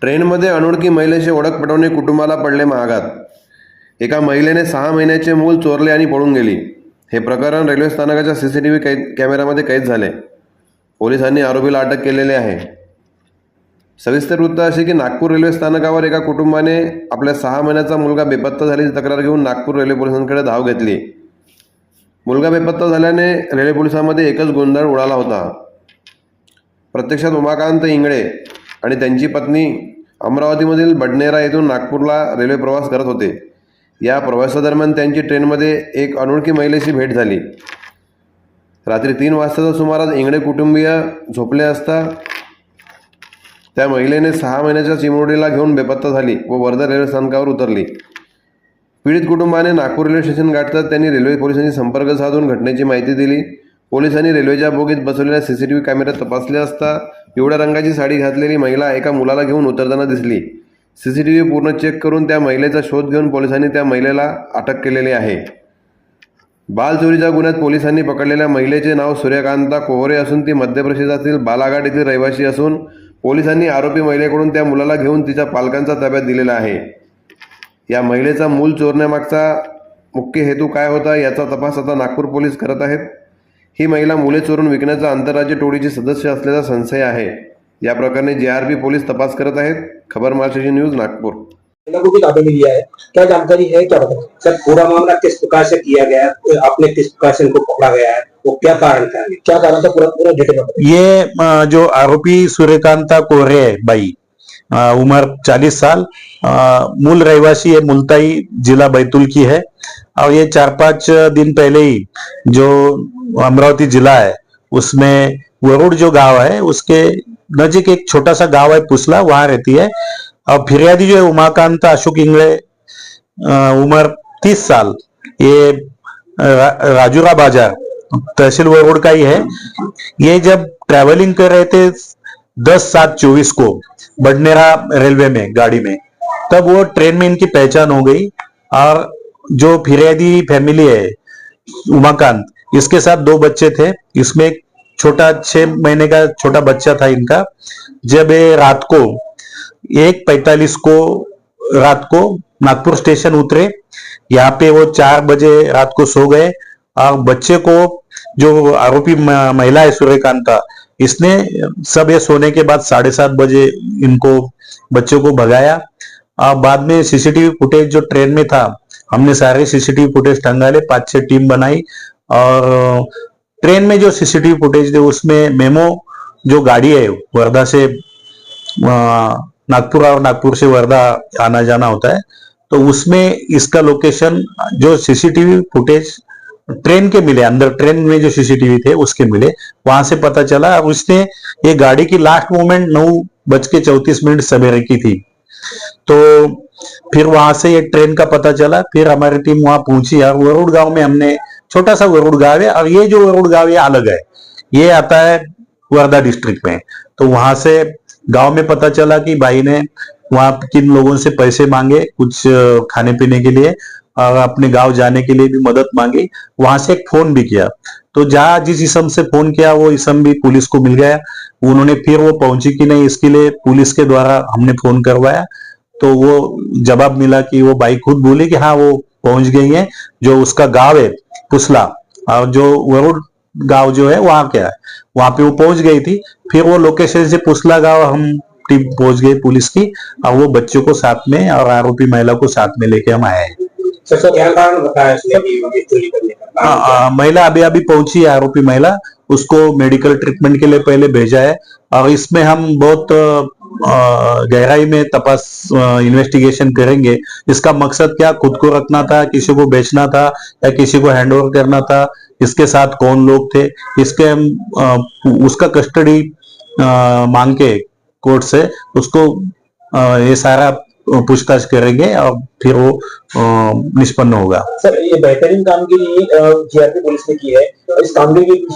ट्रेनमध्ये अनोळखी महिलेची ओळख पटवणे कुटुंबाला पडले महागात. एका महिलेने सहा महिन्याचे मूल चोरले आणि पळून गेली. हे प्रकरण रेल्वे स्थानकाच्या सी सी टी व्ही कैद कॅमेऱ्यामध्ये कैद झाले. पोलिसांनी आरोपीला अटक केलेली आहे. सविस्तर वृत्त असे की नागपूर रेल्वे स्थानकावर एका कुटुंबाने आपल्या सहा महिन्याचा मुलगा बेपत्ता झाल्याची तक्रार घेऊन नागपूर रेल्वे पोलिसांकडे धाव घेतली. मुलगा बेपत्ता झाल्याने रेल्वे पोलिसांमध्ये एकच गोंधळ उडाला होता. प्रत्यक्षात उमाकांत इंगळे आणि त्यांची पत्नी अमरावतीमधील बडनेरा येथून नागपूरला रेल्वे प्रवास करत होते. या प्रवासादरम्यान त्यांची ट्रेनमध्ये एक अनोळखी महिलेशी भेट झाली. रात्री तीन वाजताच्या सुमारास इंगडे कुटुंबीय झोपले असता त्या महिलेने सहा महिन्याच्या चिमुरडीला घेऊन बेपत्ता झाली व वर्धा रेल्वे स्थानकावर उतरली. पीडित कुटुंबाने नागपूर रेल्वे स्टेशन गाठताच त्यांनी रेल्वे पोलिसांशी संपर्क साधून घटनेची माहिती दिली. पोलिसांनी रेल्वेच्या बोगीत बसवलेल्या सी सी टी व्ही कॅमेऱ्यात तपासले असता पिवळ्या रंगाची साडी घातलेली महिला एका मुलाला घेऊन उतरताना दिसली. सी सी टी व्ही पूर्ण चेक करून त्या महिलेचा शोध घेऊन पोलिसांनी त्या महिलेला अटक केलेली आहे. बाल चोरीच्या गुन्ह्यात पोलिसांनी पकडलेल्या महिलेचे नाव सूर्यकांता कोहरे असून ती मध्य प्रदेशातील बालाघाट येथील रहिवासी असून पोलिसांनी आरोपी महिलेकडून त्या मुलाला घेऊन तिच्या पालकांचा ताब्यात दिलेला आहे. या महिलेचा मूल चोरण्यामागचा मुख्य हेतू काय होता याचा तपास आता नागपूर पोलीस करत आहेत. ही महिला मुले चोरून विकण्याचा आंतरराज्य टोळीची सदस्य असल्याचा संशय आहे. या प्रकरणी जे आर पी पोलीस तपास करत आहेत. खबर महाराष्ट्र न्यूज नागपूर. महिला को भी ताबे में लिया है क्या जानकारी है क्या बता सर पूरा मामला किस प्रकार से किया गया है? आपने किस प्रकार से इनको पकड़ा गया है? वो क्या कारण था? क्या कारण था? पूरा पूरा डिटेल ये जो आरोपी सूर्यकांता कोरे है बाई उम्र 40 साल। मूल रहवासी है मुल्ताई जिला बैतूल की है। और ये चार पाँच दिन पहले ही जो अमरावती जिला है उसमें वरुड़ जो गाँव है उसके नजीक एक छोटा सा गाँव है पुसला वहाँ रहती है। और फिरियादी जो है उमाकांत अशोक इंगले अ, उम्र तीस साल। ये रा, राजूरा बाज़ार तहसील वरुड़ का ही है। ये जब ट्रैवलिंग कर रहे थे दस सात चौबीस को बडनेरा रेलवे में, गाड़ी में। तब वो ट्रेन में इनकी पहचान हो गई और जो फिरियादी फैमिली है, उमाकांत, इसके साथ दो बच्चे थे। इसमें एक छोटा छह महीने का छोटा बच्चा था इनका। जब ये रात को, एक पैतालीस को रात को नागपुर स्टेशन उतरे। यहाँ पे वो चार बजे रात को सो गए। और बच्चे को जो आरोपी महिला है, सूर्यकांता इसने, सब ये सोने के बाद साढ़े सात बजे इनको, बच्चों को भगाया। और बाद में सीसीटीवी फुटेज जो ट्रेन में था, हमने सारे सीसीटीवी फुटेज टंगाले, पाँच छह टीम बनाई। और, ट्रेन में जो सीसीटीवी फुटेज थे, उसमें मेमो जो गाड़ी है, वर्धा से नागपुर और नागपुर से वर्धा आना जाना होता है। तो उसमें इसका लोकेशन, जो सीसीटीवी फुटेज ट्रेन के मिले, अंदर ट्रेन में जो सीसीटीवी थे, उसके मिले। वहाँ से पता चला, उसने ये गाड़ी की लास्ट मूवमेंट नौ बज के चौतीस मिनट सवेरे की थी। तो फिर वहाँ से ये ट्रेन का पता चला, फिर हमारी टीम वहाँ पहुँची। और वरुड़ गाँव में हमने छोटा सा वरुड़ गाँव है, और ये जो वरुड़ गाँव ये अलग है, ये आता है वर्धा डिस्ट्रिक्ट में। तो वहाँ से गाँव में पता चला कि भाई ने वहाँ किन लोगों से पैसे मांगे, कुछ खाने पीने के लिए और अपने गाँव जाने के लिए भी मदद मांगी, वहाँ से एक फ़ोन भी किया। तो जहाँ जिस इसम से फ़ोन किया, वो इसम भी पुलिस को मिल गया। उन्होंने फिर वो पहुँची कि नहीं, इसके लिए पुलिस के द्वारा हमने फ़ोन करवाया। तो वो जवाब मिला कि वो बाइक खुद बोली कि हाँ वो पहुँच गई है, जो उसका गाँव है, पुसला। और जो वरुण गाँव जो है, वहाँ क्या है। वहाँ पे वो पहुँच गई थी। फिर वो लोकेशन से पुसला गाँव हम टीम पहुँच गई पुलिस की। और वो बच्चों को साथ में और आरोपी महिला को साथ में लेके हम आए हैं। हाँ, हाँ, महिला अभी अभी पहुँची है आरोपी महिला। उसको मेडिकल ट्रीटमेंट के लिए पहले भेजा है। और इसमें हम बहुत गहराई में तपास इन्वेस्टिगेशन करेंगे। इसका मकसद क्या? खुद को रखना था किसी को बेचना था या किसी को हैंड ओवर करना था? इसके साथ कौन लोग थे? इसके हम उसका कस्टडी मांग के कोर्ट से, उसको ये सारा पूछताछ करेंगे और फिर वो निष्पन्न होगा। सर, ये बेहतरीन काम कामगिरी जीआरपी पुलिस ने की है। इस काम के पीछे